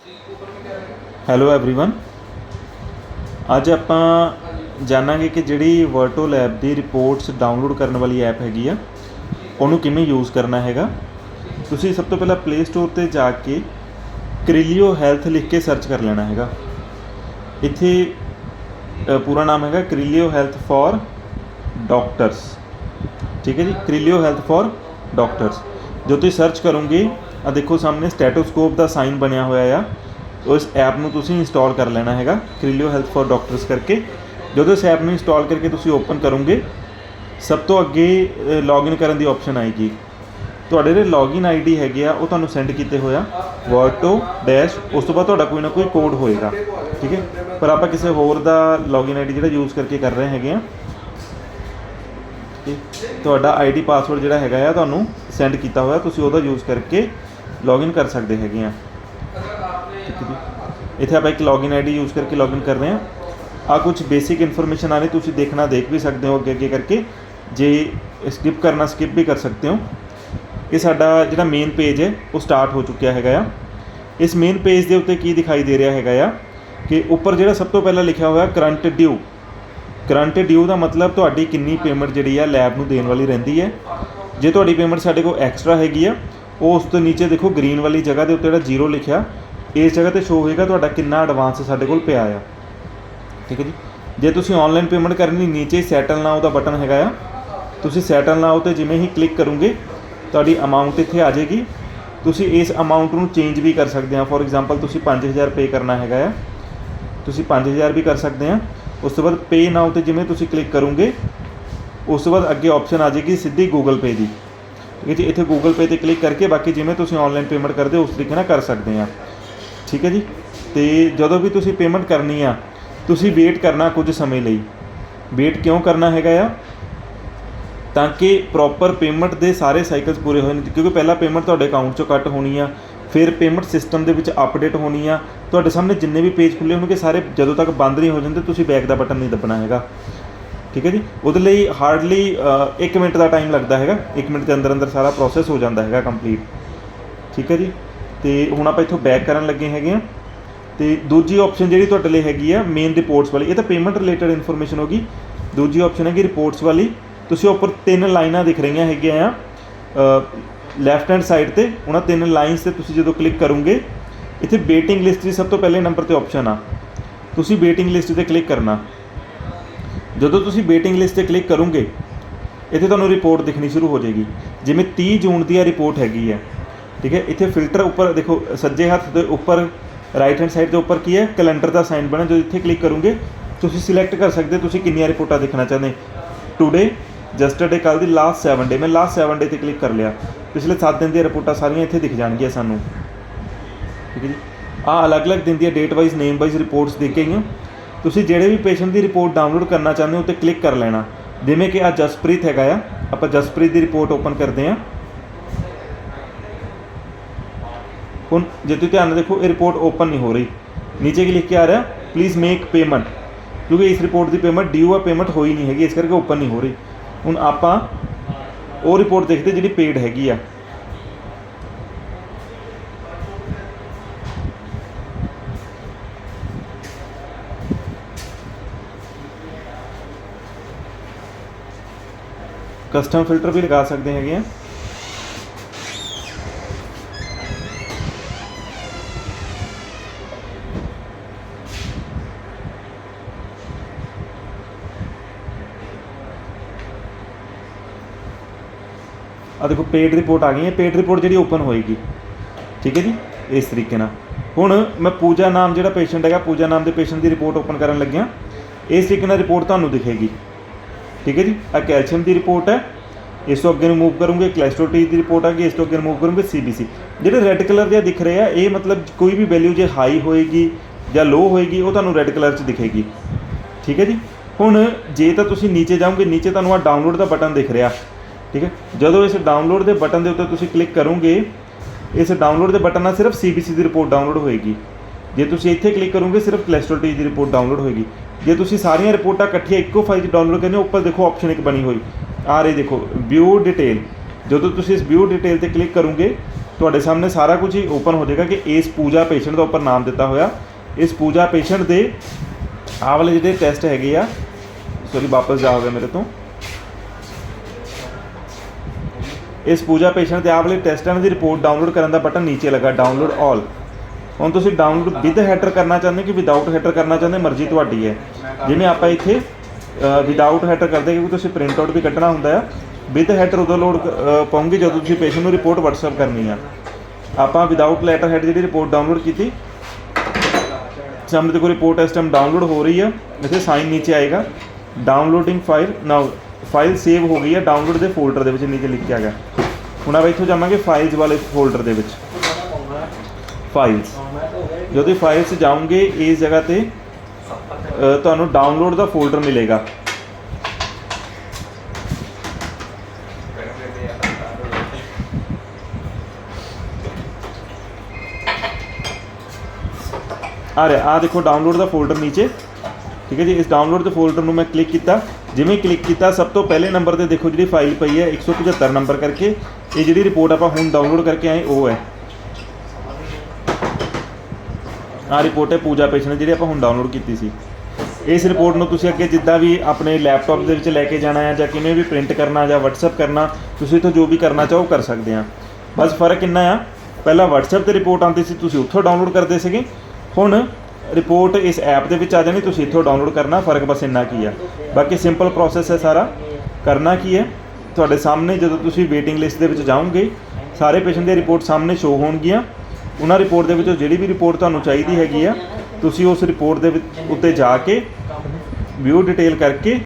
Hello everyone ਅੱਜ ਆਪਾਂ ਜਾਣਾਂਗੇ ਕਿ ਜਿਹੜੀ ਵਰਟੋ ਲੈਬ ਦੀ ਰਿਪੋਰਟਸ ਡਾਊਨਲੋਡ ਕਰਨ ਵਾਲੀ ਐਪ ਹੈਗੀ ਆ, ਉਹਨੂੰ ਕਿਵੇਂ ਯੂਜ਼ ਕਰਨਾ ਹੈਗਾ। ਤੁਸੀਂ ਸਭ ਤੋਂ ਪਹਿਲਾਂ ਪਲੇ ਸਟੋਰ ਤੇ ਜਾ ਕੇ ਕ੍ਰਿਲੀਓ ਹੈਲਥ ਲਿਖ ਕੇ ਸਰਚ ਕਰ ਲੈਣਾ ਹੈਗਾ। ਇੱਥੇ ਪੂਰਾ ਨਾਮ ਹੈਗਾ ਕ੍ਰਿਲੀਓ ਹੈਲਥ ਫॉर ਡਾਕਟਰਸ ਠੀਕ ਹੈ ਜੀ? ਕ੍ਰਿਲੀਓ ਹੈਲਥ ਫॉर ਡਾਕਟਰਸ ਜੋ ਤੁਸੀਂ ਸਰਚ ਕਰੋਗੇ ਆ ਦੇਖੋ ਸਾਹਮਣੇ ਸਟੈਟੋਸਕੋਪ ਦਾ ਸਾਈਨ ਬਣਿਆ ਹੋਇਆ ਆ। ਉਸ ਐਪ ਨੂੰ ਤੁਸੀਂ ਇੰਸਟਾਲ ਕਰ ਲੈਣਾ ਹੈਗਾ ਕ੍ਰਿਲੀਓ ਹੈਲਥ ਫॉर ਡਾਕਟਰਸ ਕਰਕੇ। ਜਦੋਂ ਇਸ ਐਪ ਨੂੰ ਇੰਸਟਾਲ ਕਰਕੇ ਤੁਸੀਂ ਓਪਨ ਕਰੋਗੇ, ਸਭ ਤੋਂ ਅੱਗੇ ਲੌਗਇਨ ਕਰਨ ਦੀ ਆਪਸ਼ਨ ਆਏਗੀ। ਤੁਹਾਡੇ ਜਿਹੜੇ ਲੌਗਇਨ ਆਈਡੀ ਹੈਗੇ ਆ, ਉਹ ਤੁਹਾਨੂੰ ਸੈਂਡ ਕੀਤੇ ਹੋਇਆ ਵਰਟੋ ਡੈਸ਼ ਉਸ ਤੋਂ ਬਾਅਦ ਤੁਹਾਡਾ ਕੋਈ ਨਾ ਕੋਈ ਕੋਡ ਹੋਏਗਾ, ਠੀਕ ਹੈ? ਪਰ ਆਪਾਂ ਕਿਸੇ ਹੋਰ ਦਾ ਲੌਗਇਨ ਆਈਡੀ ਜਿਹੜਾ ਯੂਜ਼ ਕਰਕੇ ਕਰ ਰਹੇ ਹੈਗੇ ਆ ਤੇ ਤੁਹਾਡਾ ਆਈਡੀ ਪਾਸਵਰਡ ਜਿਹੜਾ ਹੈਗਾ ਆ, ਤੁਹਾਨੂੰ ਸੈਂਡ ਕੀਤਾ ਹੋਇਆ, ਤੁਸੀਂ ਉਹਦਾ ਯੂਜ਼ ਕਰਕੇ ਲੌਗਇਨ ਕਰ ਸਕਦੇ ਹੈਗੇ ਆ। ਠੀਕ ਹੈ ਜੀ ਇੱਥੇ ਆਪਾਂ ਇੱਕ ਲੌਗਇਨ ਆਈਡੀ ਯੂਜ਼ ਕਰਕੇ ਲੌਗਇਨ ਕਰ ਰਹੇ ਹਾਂ ਆ। ਕੁਝ ਬੇਸਿਕ ਇਨਫੋਰਮੇਸ਼ਨ ਆ ਰਹੀ ਤੁਸੀਂ ਦੇਖਣਾ, ਦੇਖ ਵੀ ਸਕਦੇ ਹੋ ਅੱਗੇ ਅੱਗੇ ਕਰਕੇ। ਜੇ ਸਕਿਪ ਕਰਨਾ ਸਕਿਪ ਵੀ ਕਰ ਸਕਦੇ ਹੋ। ਇਹ ਸਾਡਾ ਜਿਹੜਾ ਮੇਨ ਪੇਜ ਹੈ, ਉਹ ਸਟਾਰਟ ਹੋ ਚੁੱਕਿਆ ਹੈਗਾ ਆ। ਇਸ ਮੇਨ ਪੇਜ ਦੇ ਉੱਤੇ ਕੀ ਦਿਖਾਈ ਦੇ ਰਿਹਾ ਹੈਗਾ ਆ? ਕਿ ਉੱਪਰ ਜਿਹੜਾ ਸਭ ਤੋਂ ਪਹਿਲਾਂ ਲਿਖਿਆ ਹੋਇਆ ਕਰੰਟ ਡਿਊ ਕਰੰਟ ਡਿਊ ਦਾ ਮਤਲਬ ਤੁਹਾਡੀ ਕਿੰਨੀ ਪੇਮੈਂਟ ਜਿਹੜੀ ਆ ਲੈਬ ਨੂੰ ਦੇਣ ਵਾਲੀ ਰਹਿੰਦੀ ਹੈ। ਜੇ ਤੁਹਾਡੀ ਪੇਮੈਂਟ ਸਾਡੇ ਕੋਲ ਐਕਸਟਰਾ ਹੈਗੀ ਆ ਉਹ ਉਸ ਤੋਂ ਨੀਚੇ ਦੇਖੋ ਗ੍ਰੀਨ ਵਾਲੀ ਜਗ੍ਹਾ ਦੇ ਉੱਤੇ ਜਿਹੜਾ ਜ਼ੀਰੋ ਲਿਖਿਆ, ਇਸ ਜਗ੍ਹਾ ਤੇ ਸ਼ੋ ਹੋਏਗਾ ਤੁਹਾਡਾ ਕਿੰਨਾ ਐਡਵਾਂਸ ਸਾਡੇ ਕੋਲ ਪਿਆ ਆ। ਠੀਕ ਹੈ ਜੀ? ਜੇ ਤੁਸੀਂ ਆਨਲਾਈਨ ਪੇਮੈਂਟ ਕਰਨੀ, ਨੀਚੇ ਸੈਟਲ ਨਾਓ ਦਾ ਬਟਨ ਹੈਗਾ ਆ। ਤੁਸੀਂ ਸੈਟਲ ਨਾਓ ਤੇ ਜਿਵੇਂ ਹੀ ਕਲਿੱਕ ਕਰੋਗੇ, ਤੁਹਾਡੀ ਅਮਾਉਂਟ ਇੱਥੇ ਆ ਜਾਏਗੀ। ਤੁਸੀਂ ਇਸ ਅਮਾਉਂਟ ਨੂੰ ਚੇਂਜ ਵੀ ਕਰ ਸਕਦੇ ਆ। ਫੋਰ ਐਗਜ਼ਾਮਪਲ ਤੁਸੀਂ 5000 ਪੇ ਕਰਨਾ ਹੈਗਾ ਆ। ਤੁਸੀਂ 5000 ਵੀ ਕਰ ਸਕਦੇ ਆ। ਉਸ ਤੋਂ ਬਾਅਦ ਪੇ ਨਾਓ ਤੇ ਜਿਵੇਂ ਤੁਸੀਂ ਕਲਿੱਕ ਕਰੋਗੇ, ਉਸ ਤੋਂ ਬਾਅਦ ਅੱਗੇ ਆਪਸ਼ਨ ਆ ਜਾਏਗੀ ਸਿੱਧੀ ਗੂਗਲ ਪੇ ਦੀ। ਠੀਕ ਹੈ ਜੀ ਇੱਥੇ ਗੂਗਲ ਪੇ ਤੇ ਕਲਿੱਕ ਕਰਕੇ ਬਾਕੀ ਜਿਵੇਂ ਤੁਸੀਂ ਆਨਲਾਈਨ ਪੇਮੈਂਟ ਕਰਦੇ ਹੋ, ਉਸ ਤਰੀਕੇ ਨਾਲ ਕਰ ਸਕਦੇ ਆ ਠੀਕ ਹੈ ਜੀ? ਤੇ ਜਦੋਂ ਵੀ ਤੁਸੀਂ ਪੇਮੈਂਟ ਕਰਨੀ ਆ, ਤੁਸੀਂ ਵੇਟ ਕਰਨਾ ਕੁਝ ਸਮੇਂ ਲਈ। ਵੇਟ ਕਿਉਂ ਕਰਨਾ ਹੈਗਾ ਆ? ਤਾਂ ਕਿ ਪ੍ਰੋਪਰ ਪੇਮੈਂਟ ਦੇ ਸਾਰੇ ਸਾਈਕਲਸ ਪੂਰੇ ਹੋਏ ਨੇ। ਕਿਉਂਕਿ ਪਹਿਲਾਂ ਪੇਮੈਂਟ ਤੁਹਾਡੇ ਅਕਾਊਂਟ ਚੋਂ ਕੱਟ ਹੋਣੀ ਆ, ਫਿਰ ਪੇਮੈਂਟ ਸਿਸਟਮ ਦੇ ਵਿੱਚ ਅਪਡੇਟ ਹੋਣੀ ਆ। ਤੁਹਾਡੇ ਸਾਹਮਣੇ ਜਿੰਨੇ ਵੀ ਪੇਜ ਖੁੱਲੇ ਹੋਣਗੇ, ਸਾਰੇ ਜਦੋਂ ਤੱਕ ਬੰਦ ਨਹੀਂ ਹੋ ਜਾਂਦੇ, ਤੁਸੀਂ ਬੈਕ ਦਾ ਬਟਨ ਨਹੀਂ ਦੱਬਣਾ ਹੈਗਾ। ਠੀਕ ਹੈ ਜੀ? ਉਹਦੇ ਲਈ ਹਾਰਡਲੀ 1 ਮਿੰਟ ਦਾ ਟਾਈਮ ਲੱਗਦਾ ਹੈਗਾ। 1 ਮਿੰਟ ਦੇ ਅੰਦਰ ਅੰਦਰ ਸਾਰਾ ਪ੍ਰੋਸੈਸ ਹੋ ਜਾਂਦਾ ਹੈਗਾ ਕੰਪਲੀਟ ਠੀਕ ਹੈ ਜੀ? ਤੇ ਹੁਣ ਆਪਾਂ ਇੱਥੋਂ ਬੈਕ ਕਰਨ ਲੱਗੇ ਹੈਗੇ ਆ ਤੇ ਦੂਜੀ ਆਪਸ਼ਨ ਜਿਹੜੀ ਤੁਹਾਡੇ ਲਈ ਹੈਗੀ ਆ ਮੇਨ ਰਿਪੋਰਟਸ ਵਾਲੀ। ਇਹ ਤਾਂ ਪੇਮੈਂਟ ਰਿਲੇਟਡ ਇਨਫੋਰਮੇਸ਼ਨ ਹੋਗੀ ਦੂਜੀ ਆਪਸ਼ਨ ਹੈਗੀ ਰਿਪੋਰਟਸ ਵਾਲੀ। ਤੁਸੀਂ ਉੱਪਰ ਤਿੰਨ ਲਾਈਨਾਂ ਦਿਖ ਰਹੀਆਂ ਹੈਗੀਆਂ ਆ। ਲੈਫਟ ਹੈਂਡ ਸਾਈਡ ਤੇ ਉਹਨਾਂ ਤਿੰਨ ਲਾਈਨਸ ਤੇ ਤੁਸੀਂ ਜਦੋਂ ਕਲਿੱਕ ਕਰੋਗੇ, ਇੱਥੇ ਵੇਟਿੰਗ ਲਿਸਟ ਦੀ ਸਭ ਤੋਂ ਪਹਿਲੇ ਨੰਬਰ ਤੇ ਆਪਸ਼ਨ ਆ। ਤੁਸੀਂ ਵੇਟਿੰਗ ਲਿਸਟ ਤੇ ਕਲਿੱਕ ਕਰਨਾ। ਜਦੋਂ ਤੁਸੀਂ ਵੇਟਿੰਗ ਲਿਸਟ ਤੇ ਕਲਿੱਕ ਕਰੋਗੇ, ਇੱਥੇ ਤੁਹਾਨੂੰ ਰਿਪੋਰਟ ਦਿਖਣੀ ਸ਼ੁਰੂ ਹੋ ਜਾਏਗੀ। ਜਿਵੇਂ 30 ਜੂਨ ਦੀ ਆ ਰਿਪੋਰਟ ਹੈਗੀ ਹੈ, ਠੀਕ ਹੈ? ਇੱਥੇ ਫਿਲਟਰ ਉੱਪਰ, ਦੇਖੋ, ਸੱਜੇ ਹੱਥ ਦੇ ਉੱਪਰ ਰਾਈਟ ਹੈਂਡ ਸਾਈਡ ਦੇ ਉੱਪਰ ਕੀ ਹੈ? ਕੈਲੰਡਰ ਦਾ ਸਾਈਨ ਬਣਿਆ ਜਦੋਂ ਇੱਥੇ ਕਲਿੱਕ ਕਰੋਗੇ, ਤੁਸੀਂ ਸਿਲੈਕਟ ਕਰ ਸਕਦੇ ਹੋ, ਤੁਸੀਂ ਕਿੰਨੀਆਂ ਰਿਪੋਰਟਾਂ ਦੇਖਣਾ ਚਾਹੁੰਦੇ ਟੂਡੇ ਜਸਟਰਡੇ ਕੱਲ ਦੀ ਲਾਸਟ 7 ਡੇ ਮੈਂ ਲਾਸਟ 7 ਡੇ ਤੇ ਕਲਿੱਕ ਕਰ ਲਿਆ। ਪਿਛਲੇ 7 ਦਿਨ ਦੀਆਂ ਰਿਪੋਰਟਾਂ ਸਾਰੀਆਂ ਇੱਥੇ ਦਿਖ ਜਾਣਗੀਆਂ ਸਾਨੂੰ। ਠੀਕ ਹੈ ਜੀ? ਆ ਅਲੱਗ-ਅਲੱਗ ਦਿਨ ਦੀਆਂ date wise name wise reports ਦੇ ਤੁਸੀਂ ਜਿਹੜੇ ਵੀ ਪੇਸ਼ੈਂਟ ਦੀ ਰਿਪੋਰਟ ਡਾਊਨਲੋਡ ਕਰਨਾ ਚਾਹੁੰਦੇ ਹੋ ਤੇ ਕਲਿੱਕ ਕਰ ਲੈਣਾ। ਜਿਵੇਂ ਕਿ ਆ ਜਸਪ੍ਰੀਤ ਹੈਗਾ ਆ। ਆਪਾਂ ਜਸਪ੍ਰੀਤ ਦੀ ਰਿਪੋਰਟ ਓਪਨ ਕਰਦੇ ਹਾਂ। ਹੁਣ ਜੇ ਤੁਸੀਂ ਧਿਆਨ ਨਾਲ ਦੇਖੋ, ਇਹ ਰਿਪੋਰਟ ਓਪਨ ਨਹੀਂ ਹੋ ਰਹੀ। ਨੀਚੇ ਕੀ ਲਿਖ ਕੇ ਆ ਰਿਹਾ ਪਲੀਜ਼ ਮੇਕ ਪੇਮੈਂਟ ਕਿਉਂਕਿ ਇਸ ਰਿਪੋਰਟ ਦੀ ਪੇਮੈਂਟ ਡਿਊ ਆ ਪੇਮੈਂਟ ਹੋਈ ਨਹੀਂ ਹੈਗੀ, ਇਸ ਕਰਕੇ ਓਪਨ ਨਹੀਂ ਹੋ ਰਹੀ। ਹੁਣ ਆਪਾਂ ਉਹ ਰਿਪੋਰਟ ਦੇਖਦੇ ਜਿਹੜੀ ਪੇਡ ਹੈਗੀ ਆ। ਕਸਟਮ ਫਿਲਟਰ ਵੀ ਲਗਾ ਸਕਦੇ ਹੈਗੇ ਆ। ਆ ਦੇਖੋ ਪੇਡ ਰਿਪੋਰਟ ਆ ਗਈ ਹੈ। ਪੇਡ ਰਿਪੋਰਟ ਜਿਹੜੀ ਓਪਨ ਹੋਏਗੀ। ਠੀਕ ਹੈ ਜੀ? ਇਸ ਤਰੀਕੇ ਨਾਲ। ਹੁਣ ਮੈਂ ਪੂਜਾ ਨਾਮ ਜਿਹੜਾ ਪੇਸ਼ੈਂਟ ਹੈਗਾ, ਪੂਜਾ ਨਾਮ ਦੇ ਪੇਸ਼ੈਂਟ ਦੀ ਰਿਪੋਰਟ ਓਪਨ ਕਰਨ ਲੱਗਿਆ। ਇਸ ਤਰੀਕੇ ਨਾਲ ਰਿਪੋਰਟ ਤੁਹਾਨੂੰ ਦਿਖੇਗੀ। ਠੀਕ ਹੈ ਜੀ? ਆ ਕੈਲਸ਼ੀਅਮ ਦੀ ਰਿਪੋਰਟ ਹੈ। ਇਸ ਤੋਂ ਅੱਗੇ ਨੂੰ ਮੂਵ ਕਰੂੰਗੇ ਕੋਲੇਸਟ੍ਰੋਲ ਦੀ ਰਿਪੋਰਟ ਆ ਗਈ, ਇਸ ਤੋਂ ਅੱਗੇ ਮੂਵ ਕਰੂੰਗੇ ਸੀਬੀਸੀ ਜਿਹੜੇ ਰੈੱਡ ਕਲਰ ਦੇ ਦਿਖ ਰਹੇ ਆ, ਇਹ ਮਤਲਬ ਕੋਈ ਵੀ ਵੈਲਿਊ ਜੇ ਹਾਈ ਹੋਏਗੀ ਜਾਂ ਲੋ ਹੋਏਗੀ, ਉਹ ਤੁਹਾਨੂੰ ਰੈੱਡ ਕਲਰ 'ਚ ਦਿਖੇਗੀ। ਠੀਕ ਹੈ ਜੀ? ਹੁਣ ਜੇ ਤਾਂ ਤੁਸੀਂ ਨੀਚੇ ਜਾਓਗੇ, ਨੀਚੇ ਤੁਹਾਨੂੰ ਆ ਡਾਊਨਲੋਡ ਦਾ ਬਟਨ ਦਿਖ ਰਿਹਾ। ਠੀਕ ਹੈ? ਜਦੋਂ ਇਸ ਡਾਊਨਲੋਡ ਦੇ ਬਟਨ ਦੇ ਉੱਤੇ ਤੁਸੀਂ ਕਲਿੱਕ ਕਰੋਗੇ, ਇਸ ਡਾਊਨਲੋਡ ਦੇ ਬਟਨ ਨਾਲ ਸਿਰਫ ਸੀਬੀਸੀ ਦੀ ਰਿਪੋਰਟ ਡਾਊਨਲੋਡ ਹੋਏਗੀ। ਜੇ ਤੁਸੀਂ ਇੱਥੇ ਕਲਿੱਕ ਕਰੋਗੇ, ਸਿਰਫ ਕੋਲੇਸਟ੍ਰੋਲ ਦੀ ਰਿਪੋਰਟ ਡਾਊਨਲੋਡ ਹੋਏਗੀ। ਜੇ ਤੁਸੀਂ ਸਾਰੀਆਂ ਰਿਪੋਰਟਾਂ ਇਕੱਠੀਆਂ ਇੱਕੋ ਫਾਈਲ 'ਚ ਡਾਊਨਲੋਡ ਕਰਨੀ ਉੱਪਰ ਦੇਖੋ ਆਪਸ਼ਨ ਇੱਕ ਬਣੀ ਹੋਈ। ਆ ਰਹੀ ਦੇਖੋ ਵਿਊ ਡਿਟੇਲ ਜਦੋਂ ਤੁਸੀਂ ਇਸ ਵਿਊ ਡਿਟੇਲ ਤੇ ਕਲਿੱਕ ਕਰੋਗੇ, ਤੁਹਾਡੇ ਸਾਹਮਣੇ ਸਾਰਾ ਕੁਝ ਹੀ ਓਪਨ ਹੋ ਜਾਏਗਾ ਕਿ ਇਸ ਪੂਜਾ ਪੇਸ਼ੈਂਟ ਦਾ ਉੱਪਰ ਨਾਮ ਦਿੱਤਾ ਹੋਇਆ। ਇਸ ਪੂਜਾ ਪੇਸ਼ੈਂਟ ਦੇ ਆਹ ਵਾਲੇ ਜਿਹੜੇ ਟੈਸਟ ਹੈਗੇ ਆ ਸੌਰੀ ਵਾਪਸ ਜਾ ਹੋ ਮੇਰੇ ਤੋਂ। ਇਸ ਪੂਜਾ ਪੇਸ਼ੈਂਟ ਦੇ ਆਹ ਵਾਲੇ ਟੈਸਟਾਂ ਦੀ ਰਿਪੋਰਟ ਡਾਊਨਲੋਡ ਕਰਨ ਦਾ ਬਟਨ ਨੀਚੇ ਲੱਗਾ ਡਾਊਨਲੋਡ ਆਲ ਹੁਣ ਤੁਸੀਂ ਡਾਊਨਲੋਡ ਵਿਦ ਹੈਡਰ ਕਰਨਾ ਚਾਹੁੰਦੇ ਕਿ ਵਿਦਆਊਟ ਹੈਡਰ ਕਰਨਾ ਚਾਹੁੰਦੇ ਮਰਜ਼ੀ ਤੁਹਾਡੀ ਹੈ। ਜਿਵੇਂ ਆਪਾਂ ਇੱਥੇ ਵਿਦਆਊਟ ਹੈਡਰ ਕਰਦੇ ਕਿਉਂਕਿ ਤੁਸੀਂ ਪ੍ਰਿੰਟ ਆਊਟ ਵੀ ਕੱਢਣਾ ਹੁੰਦਾ ਆ। ਵਿਦ ਹੈਡਰ ਉਦੋਂ ਲੋਡ ਪਾਉਂਗੇ ਜਦੋਂ ਤੁਸੀਂ ਪੇਸ਼ੈਂਟ ਨੂੰ ਰਿਪੋਰਟ WhatsApp ਕਰਨੀ ਆ। ਆਪਾਂ ਵਿਦਆਊਟ ਲੈਟਰ ਹੈਡ ਜਿਹੜੀ ਰਿਪੋਰਟ ਡਾਊਨਲੋਡ ਕੀਤੀ, ਸਾਹਮਣੇ ਦੇਖੋ ਰਿਪੋਰਟ ਇਸ ਟਾਈਮ ਡਾਊਨਲੋਡ ਹੋ ਰਹੀ ਆ। ਇੱਥੇ ਸਾਈਨ ਨੀਚੇ ਆਏਗਾ। Downloading file now file save ਹੋ ਗਈ ਹੈ ਡਾਊਨਲੋਡ ਦੇ ਫੋਲਡਰ ਦੇ ਵਿੱਚ ਨੀਚੇ ਲਿਖਿਆ ਗਿਆ। ਹੁਣ ਆਪਾਂ ਇੱਥੋਂ ਜਾਵਾਂਗੇ ਫਾਈਲਸ ਵਾਲੇ ਫੋਲਡਰ ਦੇ ਵਿੱਚ। ਫਾਈਲਸ ਜਦੋਂ ਫਾਈਲਸ ਜਾਓਗੇ, ਇਸ ਜਗ੍ਹਾ ਤੇ ਤੁਹਾਨੂੰ ਡਾਊਨਲੋਡ ਦਾ ਫੋਲਡਰ ਮਿਲੇਗਾ। ਆ ਰਿਹਾ, ਆ ਦੇਖੋ ਡਾਊਨਲੋਡ ਦਾ ਫੋਲਡਰ ਨੀਚੇ। ਠੀਕ ਹੈ ਜੀ, ਇਸ ਡਾਊਨਲੋਡ ਦੇ ਫੋਲਡਰ ਨੂੰ ਮੈਂ ਕਲਿੱਕ ਕੀਤਾ। ਜਿਵੇਂ ਕਲਿੱਕ ਕੀਤਾ, ਸਭ ਤੋਂ ਪਹਿਲੇ ਨੰਬਰ ਤੇ ਦੇਖੋ ਜਿਹੜੀ ਫਾਈਲ ਪਈ ਹੈ 175 ਨੰਬਰ ਕਰਕੇ। ਇਹ ਜਿਹੜੀ ਰਿਪੋਰਟ ਆਪਾਂ ਹੁਣ ਡਾਊਨਲੋਡ ਕਰਕੇ ਆਏ, ਉਹ ਹੈ। ਆ ਰਿਪੋਰਟ ਹੈ ਪੂਜਾ ਪੇਸ਼ੈਂਟ ਜਿਹੜੀ ਆਪਾਂ ਹੁਣ ਡਾਊਨਲੋਡ ਕੀਤੀ ਸੀ। ਇਸ ਰਿਪੋਰਟ ਨੂੰ ਤੁਸੀਂ ਅੱਗੇ ਜਿੱਦਾਂ ਵੀ ਆਪਣੇ ਲੈਪਟਾਪ ਦੇ ਵਿੱਚ ਲੈ ਕੇ ਜਾਣਾ ਹੈ ਜਾਂ ਕਿਵੇਂ ਵੀ ਪ੍ਰਿੰਟ ਕਰਨਾ ਜਾਂ WhatsApp ਕਰਨਾ, ਤੁਸੀਂ ਇੱਥੋਂ ਜੋ ਵੀ ਕਰਨਾ ਚਾਹੋ ਕਰ ਸਕਦੇ ਆ ਬਸ ਫ਼ਰਕ ਇੰਨਾ ਆ, ਪਹਿਲਾਂ WhatsApp ਤੇ ਰਿਪੋਰਟ ਆਉਂਦੀ ਸੀ, ਤੁਸੀਂ ਉੱਥੋਂ ਡਾਊਨਲੋਡ ਕਰਦੇ ਸੀਗੇ। ਹੁਣ ਰਿਪੋਰਟ ਇਸ ਐਪ ਦੇ ਵਿੱਚ ਆ ਜਾਣੀ, ਤੁਸੀਂ ਇੱਥੋਂ ਡਾਊਨਲੋਡ ਕਰਨਾ, ਫ਼ਰਕ ਬਸ ਇੰਨਾ ਕੀ ਆ। ਬਾਕੀ ਸਿੰਪਲ ਪ੍ਰੋਸੈਸ ਹੈ ਸਾਰਾ। ਕਰਨਾ ਕੀ ਹੈ? ਤੁਹਾਡੇ ਸਾਹਮਣੇ ਜਦੋਂ ਤੁਸੀਂ ਵੇਟਿੰਗ ਲਿਸਟ ਦੇ ਵਿੱਚ ਜਾਓਗੇ, ਸਾਰੇ ਪੇਸ਼ੈਂਟ ਦੀਆਂ ਰਿਪੋਰਟ ਸਾਹਮਣੇ ਸ਼ੋ ਹੋਣਗੀਆਂ। ਉਹਨਾਂ ਰਿਪੋਰਟ ਦੇ ਵਿੱਚੋਂ ਜਿਹੜੀ ਵੀ ਰਿਪੋਰਟ ਤੁਹਾਨੂੰ ਚਾਹੀਦੀ ਹੈਗੀ ਆ, ਤੁਸੀਂ ਉਸ ਰਿਪੋਰਟ ਦੇ ਵਿੱਚ ਉੱਤੇ ਜਾ ਕੇ ਵਿਊ ਡਿਟੇਲ ਕਰਕੇ